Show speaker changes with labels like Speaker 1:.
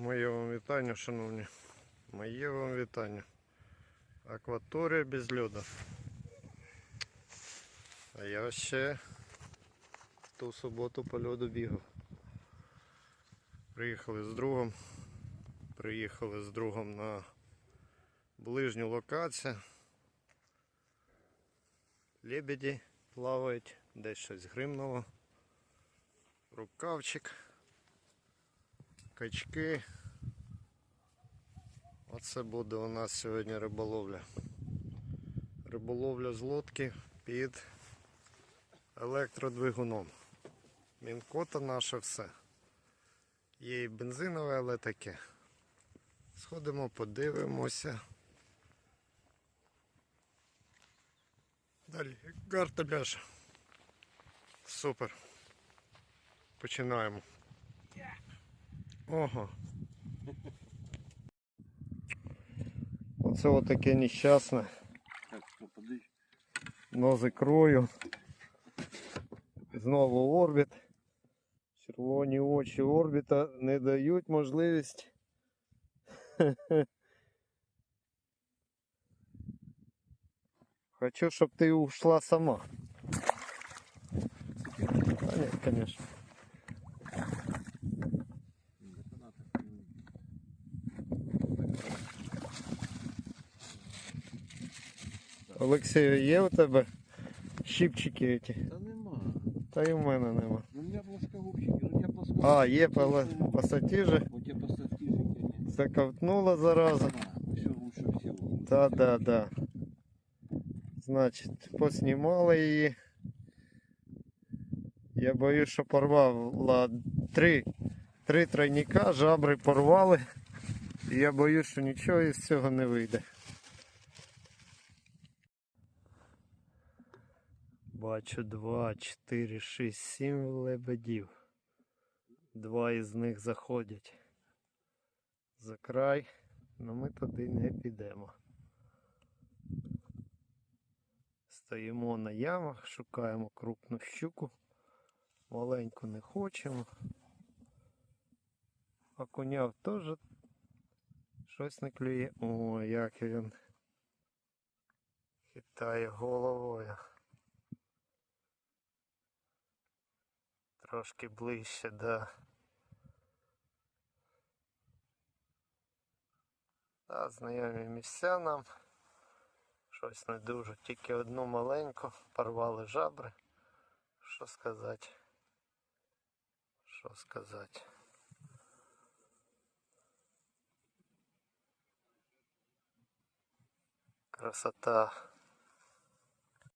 Speaker 1: вітання, шановні. Моє вам вітання. Акваторія без льоду. А я ще в ту суботу по льоду бігав. Приїхали з другом. Приїхали з другом на ближню локацію. Лебеді плавають, десь щось гримнуло. Рукавчик качки. Оце буде у нас сьогодні риболовля. Риболовля з лодки під електродвигуном. Мінкота наше все. Є і бензинове, але таке. Сходимо, подивимося. Далі карта ляж. Супер. Починаємо. Ого. Оце отаке нещасне. Нози крою. Знову орбіт. Червоні очі орбіта не дають можливість. Хочу, щоб ти ушла сама. А нет, конечно. Олексію, є у тебе щипчики ці?
Speaker 2: Та нема.
Speaker 1: Та й у мене нема.
Speaker 2: Ну, у меня плоскогубчики, ну, тебя плоскогубчики.
Speaker 1: А, є по пасатіжі.
Speaker 2: У тебя пассатижики нет.
Speaker 1: Заковтнула зараза.
Speaker 2: Все лучше всего.
Speaker 1: Да, да, да. Значить, поснімали її. Я боюсь, що порвала три, три тройника, жабри порвали. І я боюсь, що нічого із цього не вийде. Бачу два, чотири, шість, сім лебедів. Два із них заходять за край, але ми туди не підемо. Стоїмо на ямах, шукаємо крупну щуку. Маленьку не хочемо. Окуняв теж щось не клює. О, як він хитає головою. Трошки ближче, да. Знайомі місця нам. Щось не дуже. Тільки одну маленьку порвали жабри. Що сказати? Що сказати? Красота.